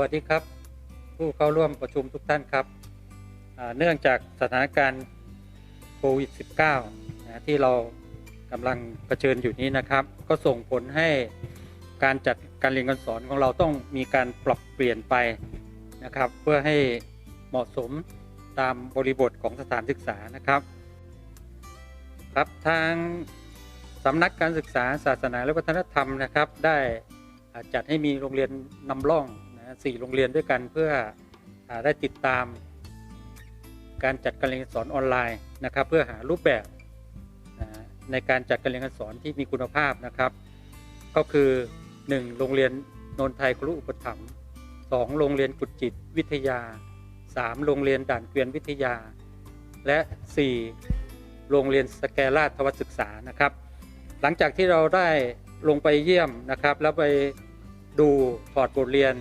วัสดีครับ ผู้เข้าร่วมประชุมทุกท่านครับ เนื่องจากสถานการณ์โควิด -19 นะที่เรากำลังเผชิญอยู่นี้นะครับ ก็ส่งผลให้การจัดการเรียนการสอนของเราต้องมีการปรับเปลี่ยนไปนะครับ เพื่อให้เหมาะสมตามบริบทของสถานศึกษานะครับครับทางสำนักการศึกษาศาสนาและวัฒนธรรมนะครับ ได้จัดให้มีโรงเรียนนำร่อง สี่โรงเรียนด้วยกันเพื่ออได้ติดตาม การจัดการเรียนการสอนออนไลน์นะครับ เพื่อหารูปแบบในการจัดการเรียนการสอนที่มีคุณภาพนะครับ ก็คือ 1. โรงเรียนโนนไทยครุอุปถัมภ์ 2. โรงเรียนกุดจิตวิทยา 3. โรงเรียนด่านเกวียนวิทยา และ 4. โรงเรียนสแกราชทวศึกษานะครับ หลังจากที่เราได้ลงไปเยี่ยมนะครับ แล้วไปดูถอดบทเรียน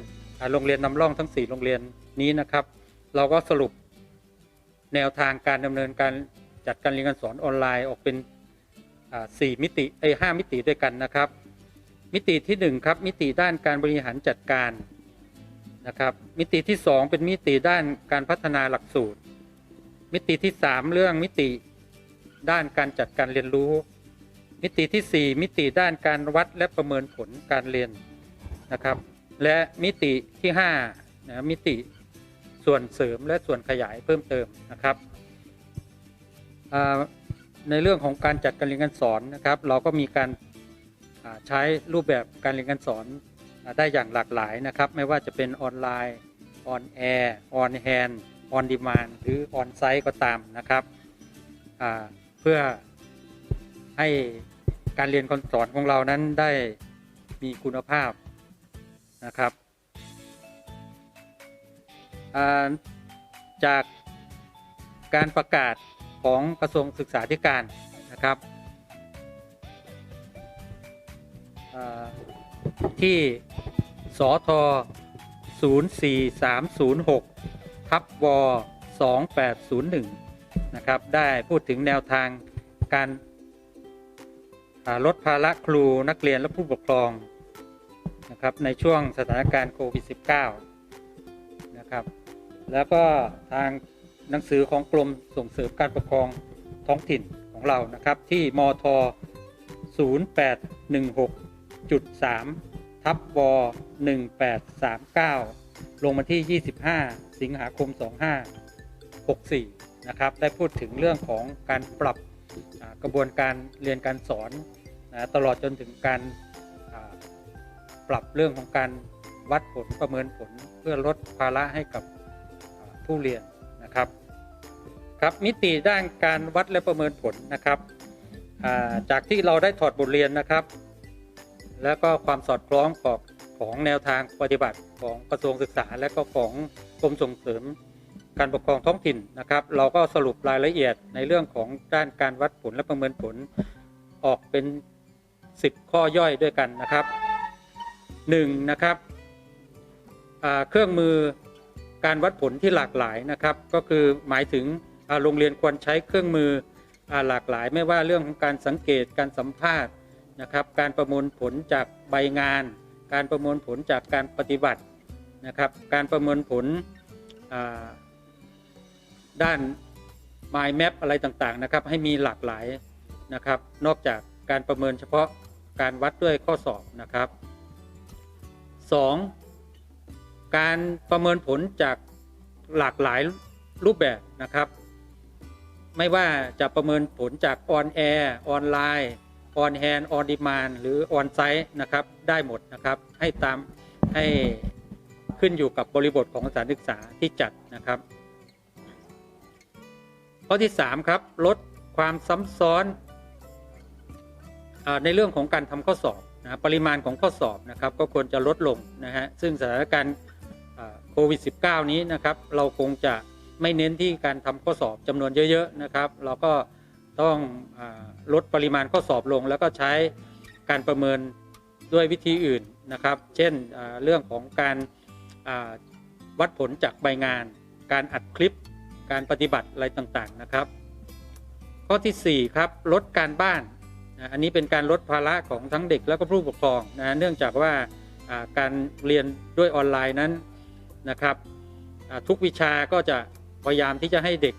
โรงเรียนนำร่องทั้ง 4 โรงเรียนนี้นะครับ เราก็สรุปแนวทางการดำเนินการจัดการเรียนการสอนออนไลน์ออกเป็นสี่มิติไอ้ห้ามิติด้วยกันนะครับ มิติที่หนึ่งครับ มิติด้านการบริหารจัดการนะครับ มิติที่สองเป็นมิติด้านการพัฒนาหลักสูตร มิติที่สามเรื่องมิติด้านการจัดการเรียนรู้ มิติที่ 4 มิติด้านการวัดและประเมินผลการเรียนนะครับ และมิติที่5นะมิติส่วนเสริมและส่วนขยายเพิ่มเติมนะครับ ในเรื่องของการจัดการเรียนการสอนนะครับ เราก็มีการใช้รูปแบบการเรียนการสอนได้อย่างหลากหลายนะครับ ไม่ว่าจะเป็นออนไลน์ออนแอร์ออนแฮนด์ออนดีมานหรือออนไซต์ก็ตามนะครับเพื่อให้การเรียนการสอนของเรานั้นได้มีคุณภาพ นะครับาจากการประกาศของกระทรวงศึกษาธิการนะครับอ่าที่สท04306ทับว2801นะครับได้พูดถึงแนวทางการลดภาระครูนักเรียนและผู้ปกครอง นะครับในช่วงสถานการณ์โควิด -19 นะครับแล้วก็ทางหนังสือของกรมส่งเสริมการปกครองท้องถิ่นของเรานะครับที่มท 0816.3 ทับว1839 ลงมาที่ 25 สิงหาคม 2564 นะครับได้พูดถึงเรื่องของการปรับกระบวนการเรียนการสอนนะตลอดจนถึงการ ปรับเรื่องของการวัดผลประเมินผลเพื่อลดภาระให้กับผู้เรียนนะครับครับมิติด้านการวัดและประเมินผลนะครับาจากที่เราได้ถอดบทเรียนนะครับ แล้วก็ความสอดคล้องของของแนวทางปฏิบัติของกระทรวงศึกษา และก็ของกรมส่งเสริมการปกครองท้องถิ่นนะครับ เราก็สรุปรายละเอียดในเรื่องของด้านการวัดผลและประเมินผลออกเป็น 10 ข้อย่อยด้วยกันนะครับ 1. นะครับเครื่องมือการวัดผลที่หลากหลายนะครับ ก็คือหมายถึงโรงเรียนควรใช้เครื่องมืออหลากหลาย ไม่ว่าเรื่องของการสังเกตการสัมภาษณ์นะครับ การประมวลผลจากใบงาน การประมวลผลจากการปฏิบัตินะครับ การประเมินผลด้าน mind map อะไรต่างๆนะครับ ให้มีหลากหลายนะครับ นอกจากการประเมินเฉพาะการวัดด้วยข้อสอบนะครับ 2. การประเมินผลจากหลากหลายรูปแบบนะครับ ไม่ว่าจะประเมินผลจากออนแอร์ออนไลน์ออนแฮนออนดีมานหรือออนไซต์นะครับได้หมดนะครับให้ตามให้ขึ้นอยู่กับบริบทของสถานศึกษาที่จัดนะครับ ข้อที่ 3 ครับ ลดความซ้ำซ้อนอในเรื่องของการทำข้อสอบ นะปริมาณของข้อสอบนะครับก็ควรจะลดลงนะฮะซึ่งสถานการณ์โควิด -19 นี้นะครับเราคงจะไม่เน้นที่การทำข้อสอบจำนวนเยอะ ๆ นะครับ เราก็ต้องอลดปริมาณข้อสอบลง แล้วก็ใช้การประเมินด้วยวิธีอื่นนะครับ เช่นเรื่องของการวัดผลจากใบงาน การอัดคลิป การปฏิบัติอะไรต่างๆนะครับ ข้อทีสี่4 ครับลดการบ้าน นะอันนี้เป็นการลดภาระของทั้งเด็กแล้วก็ผู้ปกครองนะเนื่องจากว่าการเรียนด้วยออนไลน์นั้นนะครับทุกวิชาก็จะพยายามที่จะให้เด็ก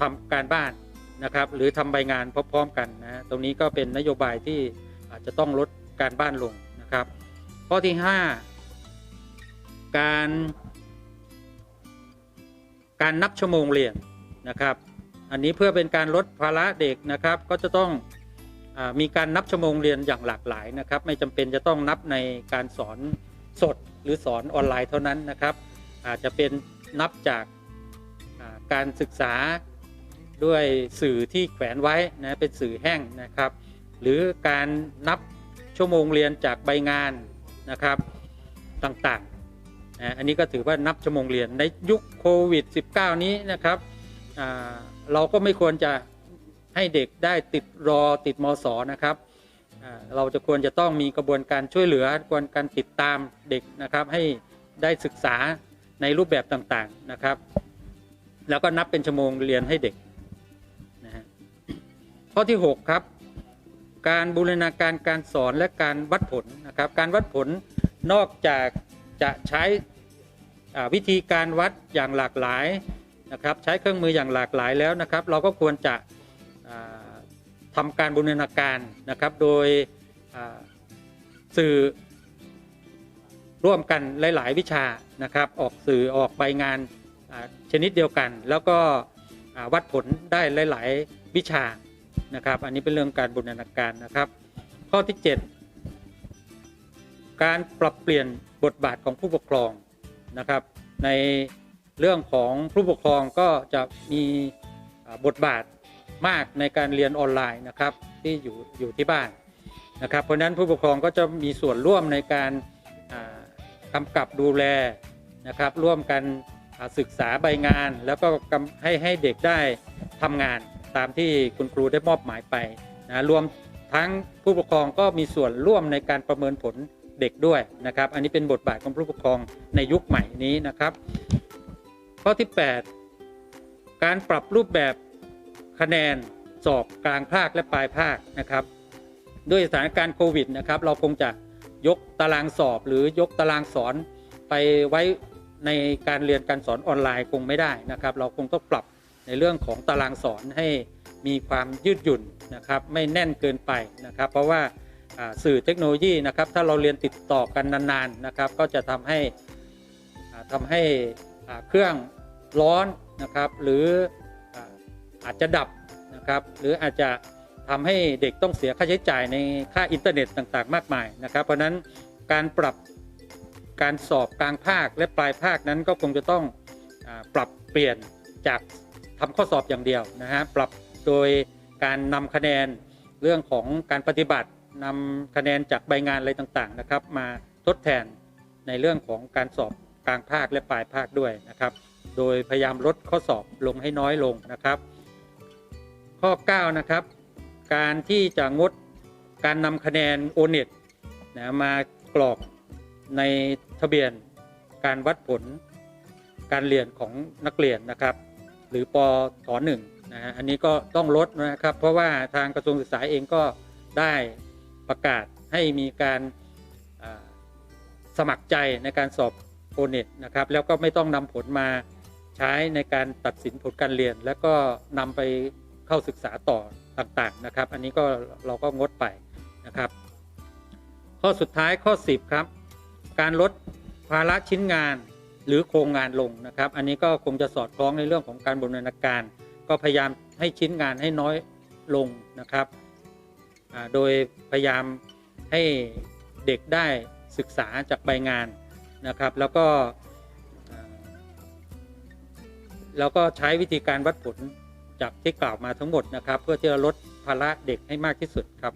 ทำการบ้านนะครับ หรือทำใบงานพร้อมๆกันนะฮะตรงนี้ก็เป็นนโยบายที่อาจจะต้องลดการบ้านลงนะครับ ข้อที่ 5 การการนับชั่วโมงเรียนนะครับ อันนี้เพื่อเป็นการลดภาระเด็กนะครับ ก็จะต้องอมีการนับชั่วโมงเรียนอย่างหลากหลายนะครับ ไม่จำเป็นจะต้องนับในการสอนสดหรือสอนออนไลน์เท่านั้นนะครับ อาจจะเป็นนับจากการศึกษาด้วยสื่อที่แขวนไว้นะเป็นสื่อแห้งนะครับ หรือการนับชั่วโมงเรียนจากใบงานนะครับต่างๆนะอันนี้ก็ถือว่านับชั่วโมงเรียนในยุคโควิด -19 นี้นะครับ เราก็ไม่ควรจะให้เด็กได้ติดรอติดมศนะครับเราจะควรจะต้องมีกระบวนการช่วยเหลือกระบวนการติดตามเด็กนะครับ ให้ได้ศึกษาในรูปแบบต่างๆนะครับ แล้วก็นับเป็นชั่วโมงเรียนให้เด็กนะฮะข้อที่ 6 ครับ การบูรณาการการสอนและการวัดผลนะครับ การวัดผลนอกจากจะใช้วิธีการวัดอย่างหลากหลาย นะครับใช้เครื่องมืออย่างหลากหลายแล้วนะครับ เราก็ควรจะอ่าทำการบูรณาการนะครับโดยสื่อร่วมกันหลาย ๆ วิชานะครับ ออกสื่อออกใบงานชนิดเดียวกัน แล้วก็วัดผลได้หลาย ๆ วิชานะครับ อันนี้เป็นเรื่องการบูรณาการนะครับ ข้อที่ 7 การปรับเปลี่ยนบทบาทของผู้ปกครองนะครับ ใน เรื่องของผู้ปกครองก็จะมีบทบาทมากในการเรียนออนไลน์นะครับที่อยู่อยู่ที่บ้านนะครับ เพราะฉะนั้นผู้ปกครองก็จะมีส่วนร่วมในการอ่ากำกับดูแลนะครับร่วมกันศึกษาใบงาน แล้วก็ให้ให้เด็กได้ทำงานตามที่คุณครูได้มอบหมายไปนะรวมทั้งผู้ปกครองก็มีส่วนร่วมในการประเมินผลเด็กด้วยนะครับ อันนี้เป็นบทบาทของผู้ปกครองในยุคใหม่นี้นะครับ ข้อที่ 8 การปรับรูปแบบคะแนนสอบกลางภาคและปลายภาคนะครับ ด้วยสถานการณ์โควิดนะครับ เราคงจะยกตารางสอบหรือยกตารางสอนไปไว้ในการเรียนการสอนออนไลน์คงไม่ได้นะครับ เราคงต้องปรับในเรื่องของตารางสอนให้มีความยืดหยุ่นนะครับ ไม่แน่นเกินไปนะครับ เพราะว่าสื่อเทคโนโลยีนะครับ ถ้าเราเรียนติดต่อกันนานๆนะครับ ก็จะทำให้อ่าทำให้ เครื่องร้อนนะครับ หรืออาจจะดับนะครับ หรืออาจจะทำให้เด็กต้องเสียค่าใช้จ่ายในค่าอินเทอร์เน็ตต่างๆ มากมายนะครับ เพราะนั้นการปรับการสอบกลางภาคและปลายภาคนั้นก็คงจะต้องอปรับเปลี่ยนจากทำข้อสอบอย่างเดียวนะฮะปรับโดยการนำคะแนนเรื่องของการปฏิบัตินำคะแนนจากใบงานอะไรต่างๆนะครับ มาทดแทนในเรื่องของการสอบ กลางภาคและปลายภาคด้วยนะครับ โดยพยายามลดข้อสอบลงให้น้อยลงนะครับ ข้อ 9 นะครับ การที่จะงดการนำคะแนนโอเน็ตนะมากรอกในทะเบียนการวัดผลการเรียนของนักเรียนนะครับ หรือปถหนึ่งนะฮะอันนี้ก็ต้องลดนะครับ เพราะว่าทางกระทรวงศึกษาเองก็ได้ประกาศให้มีการสมัครใจในการสอบ โอเน็ตนะครับ แล้วก็ไม่ต้องนำผลมาใช้ในการตัดสินผลการเรียน แล้วก็นำไปเข้าศึกษาต่อต่างๆนะครับ อันนี้ก็เราก็งดไปนะครับ ข้อสุดท้ายข้อ 10 ครับ การลดภาระชิ้นงานหรือโครงงานลงนะครับ อันนี้ก็คงจะสอดคล้องในเรื่องของการบูรณาการ ก็พยายามให้ชิ้นงานให้น้อยลงนะครับ โดยพยายามให้เด็กได้ศึกษาจากใบงาน นะครับ แล้วก็เราแล้วก็ใช้วิธีการวัดผลจากที่กล่าวมาทั้งหมดนะครับ เพื่อที่จะลดภาระเด็กให้มากที่สุดครับ